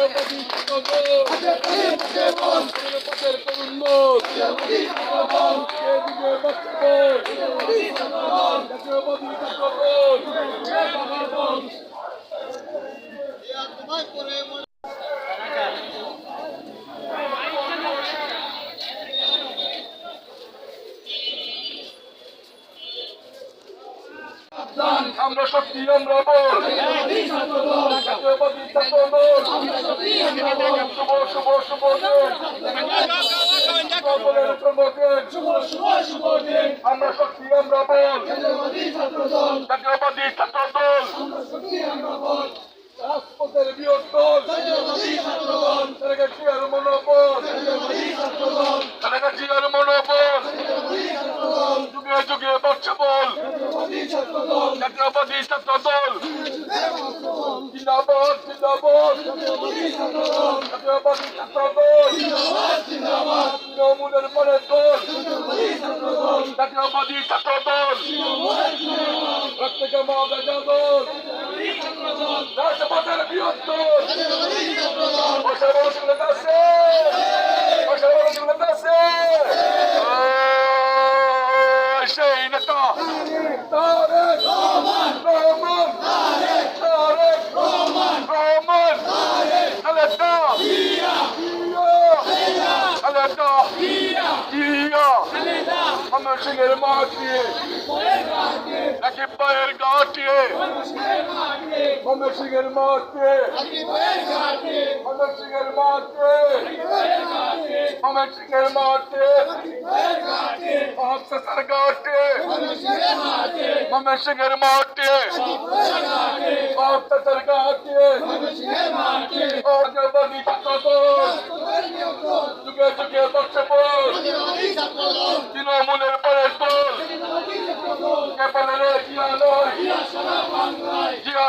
ছাত্রদল জাতীয়বাদী ছাত্রদল জাতীয়বাদী মুক্তিপণ পথের তরুণ লোক জাতীয়বাদী ছাত্রদল এদিকে বাচ্চাদল জাতীয়বাদী ছাত্রদল জাতীয়বাদী ছাত্রদল আমরা সত্যি আমরা বল শুভ শুভ শুভ আমরা সত্যি আমরা বল জাতীয়বাদী ছাত্রদল জাতীয়বাদী ছাত্রদল শক্তি আমরা বল রাজপথের বিয়োগ দল জাতীয়বাদী ছাত্রদল তাদেরকে জিয়ার মনোবল জাতীয়বাদী ছাত্রদল তাদেরকে জিয়ার মনোবল জাতীয়বাদী ছাত্রদল যুগে যুগে বাচ্চা বল জাতীয়বাদী জাতীয়বাদী ছাত্রদল জিন্দাবাদ জিন্দাবাদ। জাতীয়বাদী ছাত্রদল তৃণমূলের পরের দল। জাতীয়বাদী ছাত্রদল রক্ত জমা বেজা দল। দল। পয়সা বড় সুবিধা আছে পয়সা বড় সুবিধা আছে ওই সেই নেতা তারেক রহমান রহমান তারেক রহমান রহমান খালেদা জিয়া খালেদা জিয়া আমার সিংহের মাটি নাকি পায়ের গাঁটি আমার সিংহের মাটি আমার সিংহের মাটি আমার সিংহের মাটি অফিসার গাঁটি আমার সিংহের মাটি অফিসার গাঁটি অজবাদি ছাত্রদল যুগে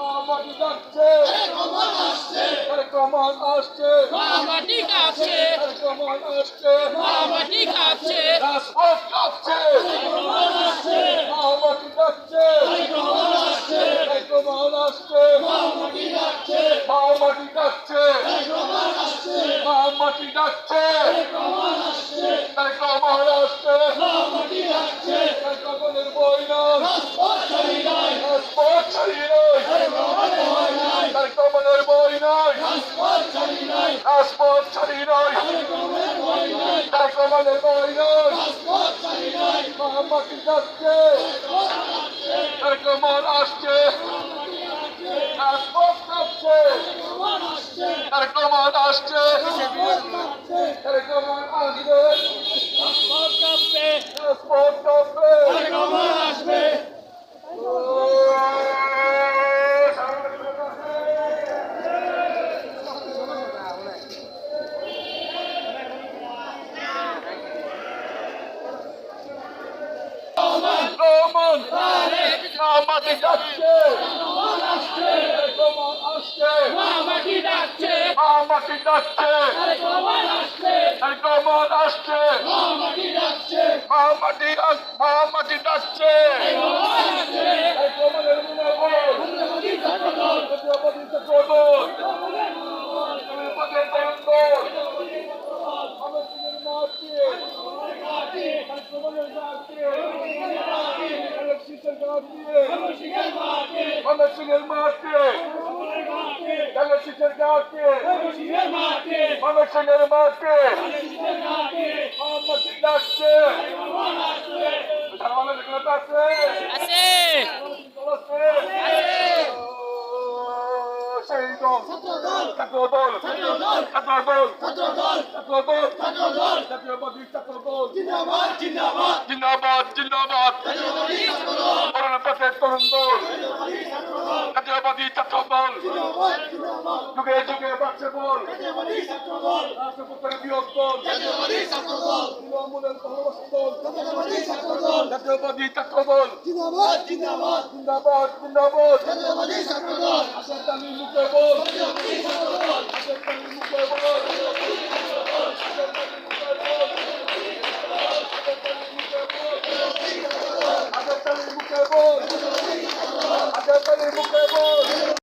ডাকছে আরে কমান আসছে। মামাটি কাঁপছে আরে কমান আসছে। মামাটি কাঁপছে। রাজপথ কাঁপছে মামাটি ডাকছে আরে কমান আসছে। মামাটি ডাকছে মামাটি ডাকছে আরে রাজপথ ছাড়ি কমানের বই নাই মামাটি ডাকছে আরে কমান আসছে। রাজপথ কাঁপছে কমান আসছে। কমান আসবে। রাজপথ কাঁপবে রহমান রহমান আসছে। মামাটি ডাকছে আমাকে ডাকছে আসছে মামাটি মামাটি ডাকছে আমার সিংহের মাঠে ইলেকট্রিসের ডাকছে আমার সিংহের মাঠে আমার সিং ডাকছে ধারমানের এখানে আছে। আছে সেই দল ছাত্র দল ছাত্র দল ছাত্র দল জাতীয়বাদী ছাত্র দল জিন্দাবাদ জিন্দাবাদ। পথে তরুণ দল জাতীয়বাদী ছাত্র দল যুগে যুগে বাড়ছে বল। রাষ্ট্রপতির বিয়োগ দল। জাতীয়বাদী ছাত্র দল। জিন্দাবাদ জিন্দাবাদ। আসাদ আলী মুখে বল